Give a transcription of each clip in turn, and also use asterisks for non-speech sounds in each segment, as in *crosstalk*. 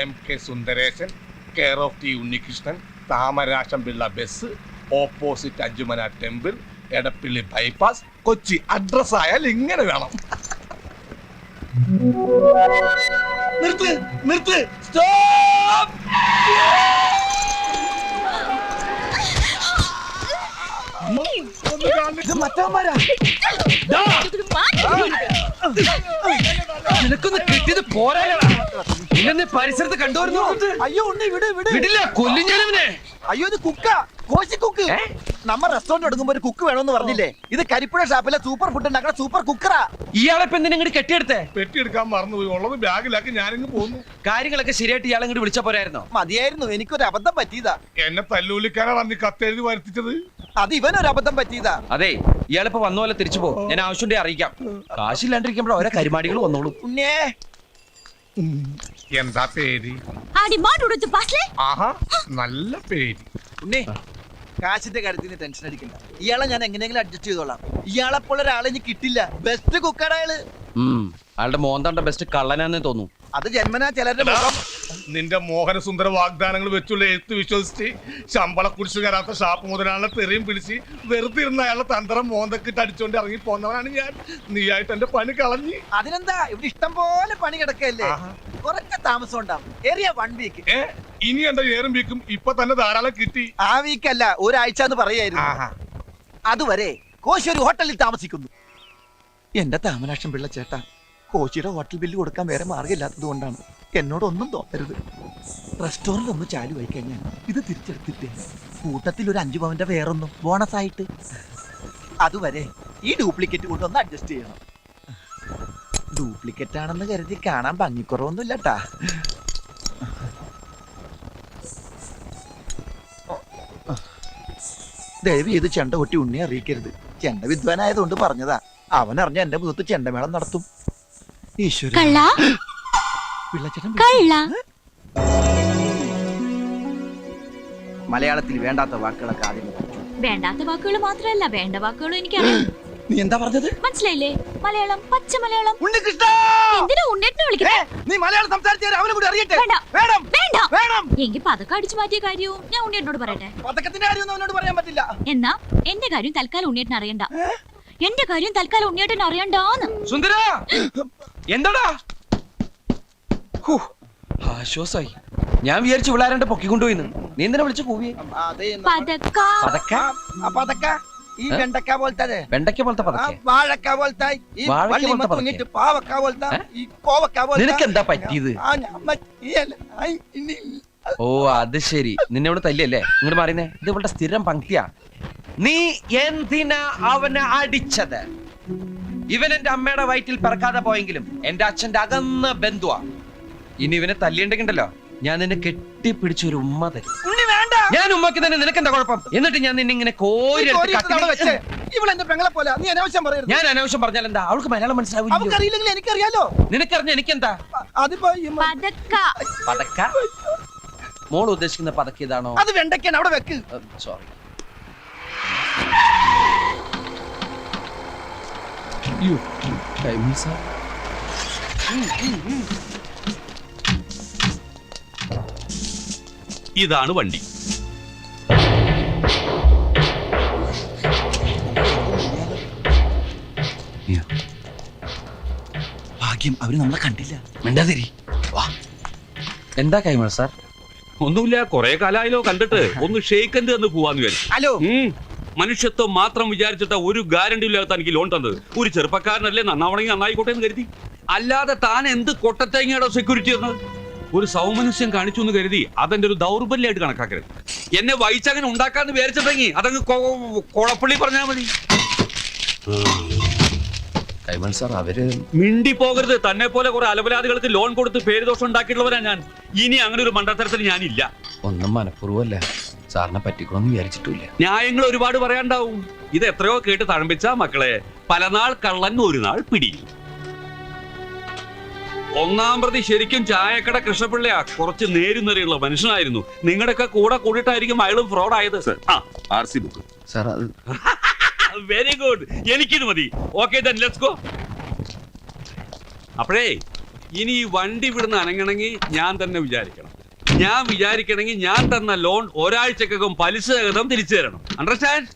M. K. Sundaresan care of T Unnikrishnan Thamarassam Pillai bus opposite Anchumana temple Edappally bypass Kochi address ആയാൽ ഇങ്ങനെ വേണം. നിർത്ത് നിർത്ത്. Stop ഇത് മറ്റവന്മാരാ നിനക്കൊന്ന് കിട്ടിയത് പോരായടാ ഇല്ലെന്ന് പരിസരത്ത് കണ്ടുവരുന്നു അയ്യോ ഉണ്ട് വിട് വിട് വിടില്ല കൊല്ലും അയ്യോ ഇത് കുക്ക കോശി കുക്ക്? നമ്മ റെസ്റ്റോറന്റ് എടുക്കുമ്പോ ഒരു കുക്ക് വേണമെന്ന് പറഞ്ഞില്ലേ? ഇത് കരിപ്പുഴ ഷാപ്പിലെ സൂപ്പർ ഫുഡ് ഉണ്ടാക്കുന്ന സൂപ്പർ കുക്കറാ ഇയാളെ ഇപ്പൊ എന്തിനാ ഇങ്ങോട്ട് കെട്ടിയെടുത്തേ? പെട്ടിയെടുക്കാൻ മറന്നുപോയി. ഉള്ളത് ബാഗിലാക്കി ഞാനിങ്ങ് പോന്നു. കാര്യങ്ങളൊക്കെ ശരിയായിട്ട് ഇയാളെ ഇങ്ങോട്ട് വിളിച്ച പോരായിരുന്നോ? മതിയായിരുന്നു. എനിക്കൊരു അബദ്ധം പറ്റിയതാ. എന്നെ തല്ലൂലിക്കാനാണ് അന്ന് ഈ കത്തെഴുതി വരുത്തിച്ചത്. അത് ഇവനൊരു അബദ്ധം പറ്റിയതാ. അതെ ഇയാളിപ്പോ വന്ന പോലെ തിരിച്ചു പോ. ഞാൻ ആവശ്യമുണ്ടെ അറിയിക്കാം. കാശില്ലാണ്ടിരിക്കുമ്പോ ഓരോ കരിമാടികൾ വന്നോളൂ. ഉണ്ണേ എന്താ പേര്? ആടി മാട്ടുടുത്ത് പാസ്ലേ ആഹാ നല്ല പേര്. ഉണ്ണേ കാശിന്റെ കാര്യത്തിൽ നീ ടെൻഷൻ അടിക്കണ്ട. ഇയാളെ ഞാൻ എങ്ങനെയെങ്കിലും അഡ്ജസ്റ്റ് ചെയ്തോളാം. ഇയാളെ പോലെ ഒരാളെ ഇനി കിട്ടില്ല. ബെസ്റ്റ് കുക്കറാ അയാൾ. അയാളുടെ മോന്താണ്ട ബെസ്റ്റ് കള്ളനാന്നേ തോന്നുന്നു. അത് ജന്മനാ ചിലരുടെ നിന്റെ മുഖം. നിന്റെ മോഹനസുന്ദര വാഗ്ദാനങ്ങൾ വെച്ചുള്ള എഴുത്ത് വിശ്വസിച്ച് ശമ്പള കുടിച്ചു കയറാത്ത ഷാപ്പ് മുതലാളെ തെറിയും പിടിച്ച് വെറുതെ ഇരുന്ന അയാളെ തന്ത്രം മോന്തക്കിട്ട് അടിച്ചോണ്ട് ഇറങ്ങി പോന്നവനാണ് ഞാൻ. നീയായിട്ട് എന്റെ പണി കളഞ്ഞ്. അതിനെന്താ? ഇവിടെ ഇഷ്ടം പോലെ പണി കിടക്കല്ലേ. കുറച്ച് താമസം ഉണ്ടാവും. ഏറിയ വൺ വീക്ക് ഏ? ഇനി എന്താ ഏറും വീക്കും ഇപ്പൊ തന്നെ ധാരാളം കിട്ടി. ആ വീക്കല്ല ഒരാഴ്ച എന്ന് പറയായിരുന്നു. ആഹാ. അതുവരെ കോശി ഒരു ഹോട്ടലിൽ താമസിക്കുന്നു. എന്റെ താമരാക്ഷം പിള്ള ചേട്ടാ കോശിയുടെ ഹോട്ടൽ ബില്ല് കൊടുക്കാൻ വേറെ മാർഗമില്ലാത്തത് കൊണ്ടാണ് എന്നോട് ഒന്നും തോന്നരുത്. റെസ്റ്റോറന്റ് ഒന്ന് ചാലു ആയി കഴിഞ്ഞാൽ ഇത് തിരിച്ചെടുത്തിട്ടേ. കൂട്ടത്തിൽ ഒരു അഞ്ചു പവന്റെ വേറൊന്നും ബോണസ് ആയിട്ട്. അതുവരെ ഈ ഡ്യൂപ്ലിക്കേറ്റ് കൊണ്ടൊന്ന് അഡ്ജസ്റ്റ് ചെയ്യണം. ഡ്യൂപ്ലിക്കേറ്റ് ആണെന്ന് കരുതി കാണാൻ ഭംഗിക്കുറവൊന്നും ഇല്ലട്ടാ ദയവ് ചെയ്ത് ചെണ്ട കൊട്ടി ഉണ്ണി അറിയിക്കരുത്. ചെണ്ട വിദ്വാനായതുകൊണ്ട് പറഞ്ഞതാ. അവൻ അറിഞ്ഞ എന്റെ മുഖത്ത് ചെണ്ടമേളം നടത്തും. ഈശ്വര. മലയാളത്തിൽ വേണ്ടാത്ത വാക്കുകളൊക്കെ ആദ്യം വേണ്ടാത്ത വാക്കുകൾ മാത്രമല്ല വേണ്ട വാക്കുകളും എനിക്കറിയാം. നീ എന്താ പറഞ്ഞത്? മനസ്സിലായില്ലേ? മലയാളം പച്ച മലയാളം. ഉണ്ണികൃഷ്ണ! എന്തിനാ ഉണ്ണേട്ടിനെ ഏ, വിളിക്കുന്നത് നീ മലയാളം സംസാരിച്ചാൽ അവനെ കൂടി അറിയട്ടെ. വേണ്ട. വേണം. വേണ്ട. വേണം. എങ്കിൽ പതക്കം അടിച്ചു മാറ്റിയ കാര്യവും ഞാൻ ഉണ്ണിയേട്ടനോട് പറയട്ടെ? പതക്കത്തിന്റെ കാര്യം അവനോട് പറയാൻ പറ്റില്ല. എന്നാ എന്റെ കാര്യം തൽക്കാലം ഉണ്ണിയേട്ടൻ അറിയണ്ട. എന്റെ കാര്യം തൽക്കാലം ഉണ്ണിയേട്ടൻ അറിയണ്ടാന്ന്. സുന്ദര! *gasps* എന്താടാ? ആശ്വാസായി. ഞാൻ വിചാരിച്ചു വിളാരണ്ട് പൊക്കിക്കൊണ്ടുപോയിന്ന്. നീ എന്തിനാ വിളിച്ചു കൂവിയെ? പതക്ക. പതക്ക? പതക്ക. ഈ? വെണ്ടക്ക പോലത്തെ വെണ്ടയ്ക്ക പോലത്തെ പതക്കെ? വാഴക്ക പോലത്തെ ഈ പതക്കെ? തൂങ്ങിട്ട് പാവക്ക പോലത്തെ? ഈ കോവക്ക പോലത്തെ. നിനക്ക് എന്താ പറ്റിയത് ഓ അത് ശരി. നിന്നെ ഇവിടെ തല്ലിയല്ലേ? ഇങ്ങോട്ട് മാറിയേ ഇത് ഇവളുടെ സ്ഥിരം പങ്ക്തിയാ. നീ എന്തിനാ അവനെ അടിച്ചത്? ഇവൻ എന്റെ അമ്മയുടെ വയറ്റിൽ പിറക്കാതെ പോയെങ്കിലും എന്റെ അച്ഛന്റെ അകന്ന ബന്ധുവാ. ഇനി ഇവനെ തല്ലിയുണ്ടെങ്കിണ്ടല്ലോ ഞാൻ നിന്നെ കെട്ടിപ്പിടിച്ചൊരു ഉമ്മ തരും. ഞാൻ ഉമ്മക്ക് തന്നെ നിനക്ക് എന്താ കുഴപ്പം? എന്നിട്ട് ഞാൻ നിന്നെ ഇങ്ങനെ കോരി ഇവളെന്റെ പെങ്ങളെ പോലെ. നീ അനാവശ്യം പറയരുത്. ഞാൻ അനാവശ്യം പറഞ്ഞാൽ എന്താ? അവൾക്ക് മലയാളം മനസ്സിലാവില്ല എനിക്കറിയാലോ. നിനക്കറിഞ്ഞ എനിക്കെന്താ? അതിപ്പോ പതക്ക. മോൾ ഉദ്ദേശിക്കുന്ന പതക്ക ഇതാണോ? അത് വെണ്ടക്കാണ് അവിടെ വെക്ക്. സോറി ഇതാണ് വണ്ടി. ഭാഗ്യം അവർ നമ്മളെ കണ്ടില്ല. മിണ്ടാതിരി. എന്താ കൈമൾ സാർ? ഒന്നുമില്ല കൊറേ കാലായാലോ കണ്ടിട്ട്. ഒന്ന് ഷെയ്ക്കൻഡ് എന്ന് പോവാന്ന് വിചാരിച്ചു. ഹലോ. മനുഷ്യത്വം മാത്രം വിചാരിച്ചിട്ട് ഒരു ഗ്യാരണ്ടി ഇല്ലാത്ത എനിക്ക് ലോൺ തന്നത്. ഒരു ചെറുപ്പക്കാരനല്ലേ നന്നാവണമെങ്കിൽ നന്നായിക്കോട്ടെ എന്ന് കരുതി. അല്ലാതെ താൻ എന്ത് കൊട്ടത്തേങ്ങയുടെ സെക്യൂരിറ്റി എന്നത് ഒരു സൗമനുഷ്യം കാണിച്ചു എന്ന് കരുതി അതെന്റെ ഒരു ദൗർബല്യമായിട്ട് കണക്കാക്കരുത്. എന്നെ വൈച്ചങ്ങനെ ഉണ്ടാക്കാന്ന് വിചാരിച്ചിട്ടെങ്കിൽ അതങ്ങ് കൊളപ്പള്ളി പറഞ്ഞാൽ മതി. കൈമൾ സാർ അവർ മിണ്ടി പോകരുത് തന്നെ പോലെ കുറെ അലപലാദികൾക്ക് ലോൺ കൊടുത്ത് പേര് ദോഷം ഉണ്ടാക്കിയിട്ടുള്ളവരാ ഞാൻ. ഇനി അങ്ങനെ ഒരു മണ്ടത്തരത്തിൽ ഞാനില്ല. ഒന്നും മനഃപൂർവമല്ല. സാറിനെ പറ്റിക്കണമെന്ന് വിചാരിച്ചിട്ടില്ല ന്യായങ്ങൾ ഒരുപാട് പറയാണ്ടാവും ഇത് എത്രയോ കേട്ട് തഴമ്പിച്ച മക്കളെ. പലനാൾ കള്ളൻ ഒരു നാൾ പിടി. ഒന്നാം പ്രതി ശരിക്കും ചായക്കട കൃഷ്ണപിള്ളയാ. കുറച്ച് നേരുന്നറിയുള്ള മനുഷ്യനായിരുന്നു. നിങ്ങളുടെയൊക്കെ കൂടെ കൂടിയിട്ടായിരിക്കും അയാളും ഫ്രോഡ് ആയത്. ആ. R C book. സാർ അത് *laughs* വെരി ഗുഡ് എനിക്കിത് മതി. ഓക്കെ ദൻ ലെറ്റ്സ് ഗോ അപ്പോഴേ ഇനി ഈ വണ്ടി ഇവിടുന്ന് അനങ്ങണമെങ്കിൽ ഞാൻ തന്നെ വിചാരിക്കണം. ഞാൻ വിചാരിക്കണമെങ്കിൽ ഞാൻ തന്ന ലോൺ ഒരാഴ്ചക്കകം പലിശ സഹിതം തിരിച്ചു തരണം. അണ്ടർസ്റ്റാൻഡ്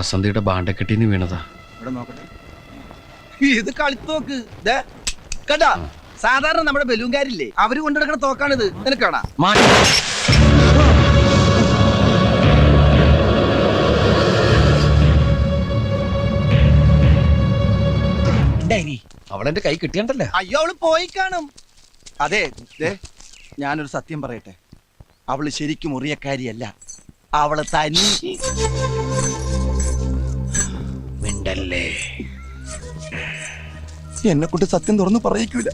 ബസന്തിയുടെ ബാണ്ടക്കെട്ടിന്ന് വീണതാ. ഇവിടെ നോക്കട്ടെ? ഇത് കളിത്തോക്ക് ദേ, കണ്ടാ? സാധാരണ നമ്മുടെ ബലൂങ്കാരില്ലേ അവർ കൊണ്ടുനടക്കണ തോക്കാണിത്. നിനക്കാണാ അവളെന്റെ കൈ കിട്ടിയണ്ടല്ലേ? അയ്യോ അവൾ പോയി കാണും. അതെ ദേ ഞാനൊരു സത്യം പറയട്ടെ. അവൾ ശരിക്കും മുറിയക്കാരിയല്ല അവൾ തനി. മിണ്ടല്ലേ എന്നെ കൊണ്ട് സത്യം തുറന്ന് പറയിക്കൂല.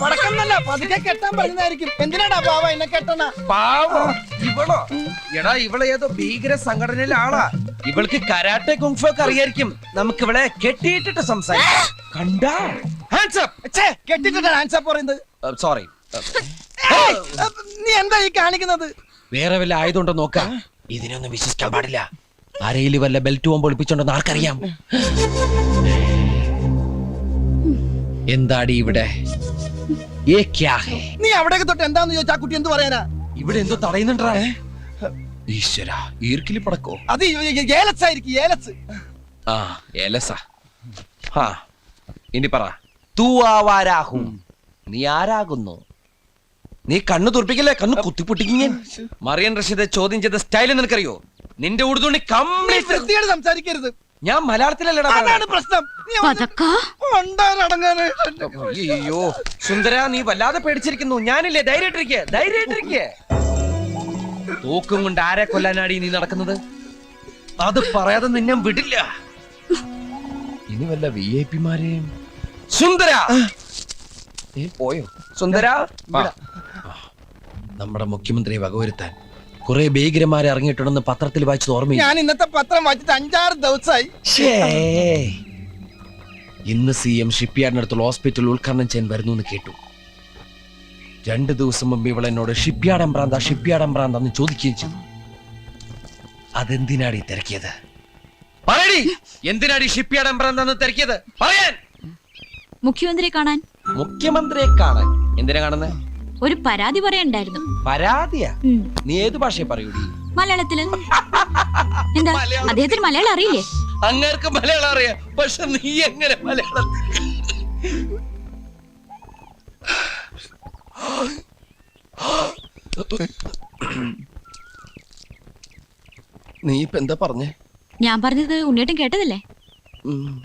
പടക്കന്നല്ല പതുക്കെ? കെട്ടാൻ പറയുന്നതായിരിക്കും എന്തിനാടാ പാവ എന്നെ കെട്ടണ? പാവോ. ഇവളോ? എടാ ഇവളെ ഏതോ ഭീകര സംഘടനയിലെ ആളാ. ഇവൾക്ക് കരാട്ടെ കുങ്ഫു ഒക്കെ അറിയായിരിക്കും. നമുക്ക് ഇവളെ കെട്ടിയിട്ടിട്ട് സംസാരിക്കാം. കണ്ടാ? ഹാൻഡ്സ് ഛേ കെട്ടിട്ടാണ് ആൻസർ പറയുന്നത്. അപ്പ് *laughs* സോറി നീ എന്താ ഈ കാണിക്കുന്നത്? വേറെ വല്ല ആയതുകൊണ്ടോ നോക്കാം? ഇതിനൊന്നും വിശ്വസിക്കാൻ പാടില്ല. അരയിൽ വല്ല ബെൽറ്റ് പോകുമ്പോൾ ഒളിപ്പിച്ചോണ്ടെന്ന് ആർക്കറിയാം. എന്താടി ഇവിടെ? നീ അവിടേക്ക് തൊട്ട് എന്താന്ന് ചോദിച്ചാ കുട്ടി എന്ത് പറയാനാ? ഇവിടെ എന്തോ തടയുന്നുണ്ടാ ഈശ്വര ഈർക്കിലി പടക്കോ? അത് ഏലസ് ആയിരിക്കും ഏലസ് ആ ഏലസാ ഹാ ഇനി പറ. തൂ ആവാരാഹും നീ ആരാകുന്നു? നീ കണ്ണു തുറപ്പിക്കല്ലേ? കണ്ണു കുത്തിപ്പൊട്ടിക്കുക മറിയൻ റഷീദ് ചോദ്യം ചെയ്ത സ്റ്റൈൽ നിനക്കറിയോ? നിന്റെ ഉടുതുണി കംപ്ലീറ്റ് സംസാരിക്കരുത്. ഞാൻ മലയാളത്തിലല്ലടാ പ്രശ്നം. അയ്യോ സുന്ദര നീ വല്ലാതെ പേടിച്ചിരിക്കുന്നു. ഞാനില്ലേ? ധൈര്യമായിട്ടിരിക്കെ. ധൈര്യമായിട്ടിരിക്കെ. തൂക്കും കൊണ്ട് ആരെ കൊല്ലാനാടി നീ നടക്കുന്നത്? അത് പറയാതെ നിന്നെ വിടില്ല. ഇനി വല്ല വി ഐ പിമാരെയും സുന്ദര! പോയോ? സുന്ദര. നമ്മുടെ മുഖ്യമന്ത്രി വകവരുത്താൻ കുറെ ഭീകരന്മാരെ ഇറങ്ങിയിട്ടുണ്ടെന്ന് പത്രത്തിൽ വായിച്ചത് ഓർമ്മ ഞാൻ ഇന്നത്തെ പത്രം വായിച്ചിട്ട് അഞ്ചാറ് ദിവസമായി. ഇന്ന് സി എം ഷിപ്പ്യാർഡിനടുത്തുള്ള ഹോസ്പിറ്റൽ ഉദ്ഘാടനം ചെയ്യാൻ വരുന്നു എന്ന് കേട്ടു. രണ്ടു ദിവസം മുമ്പ് ഇവൾ എന്നോട് ഷിപ്പ്യാർഡ് എംബ്രാന്ത ഷിപ്പ്യാർഡ് എംബ്രാന്ത എന്ന് ചോദിക്കുകയും ചെയ്തു. അതെന്തിനാടി തിരക്കിയത്? പറയടി! എന്തിനാടി ഷിപ്പ്യാർഡ് എംബ്രാന്ത എന്ന് തിരക്കിയത്? പറയാൻ! മുഖ്യമന്ത്രിയെ കാണാൻ? മുഖ്യമന്ത്രിയെ കാണാൻ. എന്തിനാ കാണുന്നത് ഒരു പരാതി പറയണ്ടായിരുന്നു പരാതിയാ? ഉം. നീ ഏത് ഭാഷയെ പറയൂടി? മലയാളത്തിൽ. *laughs* എന്താ. അദ്ദേഹത്തിന് മലയാളം അറിയില്ലേ? അങ്ങേർക്ക് മലയാളം അറിയാം. പക്ഷെ നീ എങ്ങനെ മലയാളം? *gasps* നീ ഇപ്പൊ എന്താ പറഞ്ഞേ? ഞാൻ പറഞ്ഞത് ഉണ്ണിയേട്ടൻ കേട്ടതല്ലേ? ഉം.